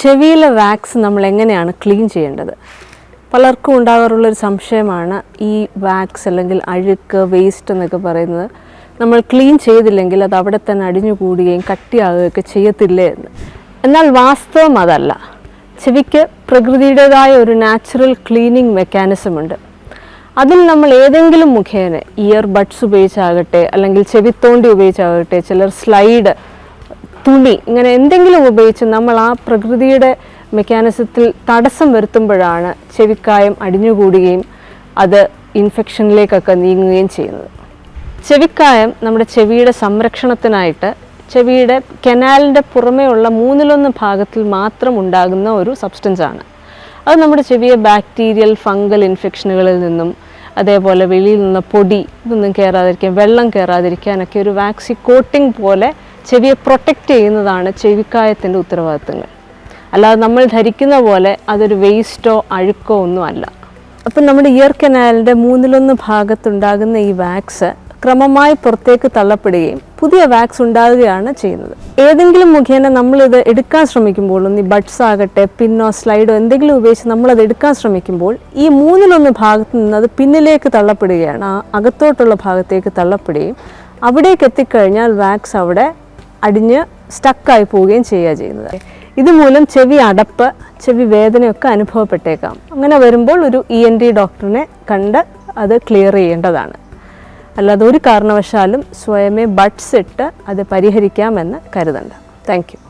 ചെവിയിലെ wax നമ്മൾ എങ്ങനെയാണ് clean ചെയ്യേണ്ടത്? പലർക്കും ഉണ്ടാകാറുള്ളൊരു സംശയമാണ് ഈ വാക്സ് അല്ലെങ്കിൽ അഴുക്ക് വേസ്റ്റ് എന്നൊക്കെ പറയുന്നത് നമ്മൾ ക്ലീൻ ചെയ്തില്ലെങ്കിൽ അത് അവിടെ തന്നെ അടിഞ്ഞുകൂടുകയും കട്ടിയാകുകയൊക്കെ ചെയ്യത്തില്ലേ എന്ന്. എന്നാൽ വാസ്തവം അതല്ല. ചെവിക്ക് പ്രകൃതിയുടേതായ ഒരു നാച്ചുറൽ ക്ലീനിങ് മെക്കാനിസം ഉണ്ട്. അതിൽ നമ്മൾ ഏതെങ്കിലും മുഖേന ഇയർ ബഡ്സ് ഉപയോഗിച്ചാകട്ടെ അല്ലെങ്കിൽ ചെവിത്തോണ്ടി ഉപയോഗിച്ചാകട്ടെ ചിലർ സ്ലൈഡ് തുണി ഇങ്ങനെ എന്തെങ്കിലും ഉപയോഗിച്ച് നമ്മൾ ആ പ്രകൃതിയുടെ മെക്കാനിസത്തിൽ തടസ്സം വരുത്തുമ്പോഴാണ് ചെവിക്കായം അടിഞ്ഞുകൂടുകയും അത് ഇൻഫെക്ഷനിലേക്കൊക്കെ നീങ്ങുകയും ചെയ്യുന്നത്. ചെവിക്കായം നമ്മുടെ ചെവിയുടെ സംരക്ഷണത്തിനായിട്ട് ചെവിയുടെ കനാലിന്റെ പുറമേ ഉള്ള മൂന്നിലൊന്ന് ഭാഗത്തിൽ മാത്രം ഉണ്ടാകുന്ന ഒരു സബ്സ്റ്റൻസ് ആണ്. അത് നമ്മുടെ ചെവിയെ ബാക്ടീരിയൽ ഫംഗൽ ഇൻഫെക്ഷനുകളിൽ നിന്നും അതേപോലെ വെളിയിൽ നിന്ന് പൊടി ഇതൊന്നും കയറാതിരിക്കാൻ വെള്ളം കയറാതിരിക്കാനൊക്കെ ഒരു വാക്സി കോട്ടിംഗ് പോലെ ചെവിയെ പ്രൊട്ടക്റ്റ് ചെയ്യുന്നതാണ് ചെവിക്കായത്തിന്റെ ഉത്തരവാദിത്തങ്ങൾ. അല്ലാതെ നമ്മൾ ധരിക്കുന്ന പോലെ അതൊരു വേസ്റ്റോ അഴുക്കോ ഒന്നും അല്ല. അപ്പം നമ്മുടെ ഇയർ കനാലിന്റെ മൂന്നിലൊന്ന് ഭാഗത്തുണ്ടാകുന്ന ഈ വാക്സ് ക്രമമായി പുറത്തേക്ക് തള്ളപ്പെടുകയും പുതിയ വാക്സ് ഉണ്ടാകുകയാണ് ചെയ്യുന്നത്. ഏതെങ്കിലും മുഖേന നമ്മളിത് എടുക്കാൻ ശ്രമിക്കുമ്പോൾ ഒന്ന് ഈ ബഡ്സ് ആകട്ടെ പിന്നോ സ്ലൈഡോ എന്തെങ്കിലും ഉപയോഗിച്ച് നമ്മളത് എടുക്കാൻ ശ്രമിക്കുമ്പോൾ ഈ മൂന്നിലൊന്ന് ഭാഗത്ത് നിന്ന് അത് പിന്നിലേക്ക് തള്ളപ്പെടുകയാണ്. ആ അകത്തോട്ടുള്ള ഭാഗത്തേക്ക് തള്ളപ്പെടുകയും അവിടേക്ക് എത്തിക്കഴിഞ്ഞാൽ വാക്സ് അവിടെ അടിഞ്ഞ് സ്റ്റക്കായി പോവുകയും ചെയ്യുക ചെയ്യുന്നത്. ഇതുമൂലം ചെവി അടപ്പ് ചെവി വേദനയൊക്കെ അനുഭവപ്പെട്ടേക്കാം. അങ്ങനെ വരുമ്പോൾ ഒരു ഇ എൻ ഡി ഡോക്ടറിനെ കണ്ട് അത് ക്ലിയർ ചെയ്യേണ്ടതാണ്. അല്ലാതെ ഒരു കാരണവശാലും സ്വയമേ ബഡ്സ് ഇട്ട് അത് പരിഹരിക്കാമെന്ന് കരുതണ്ട. താങ്ക്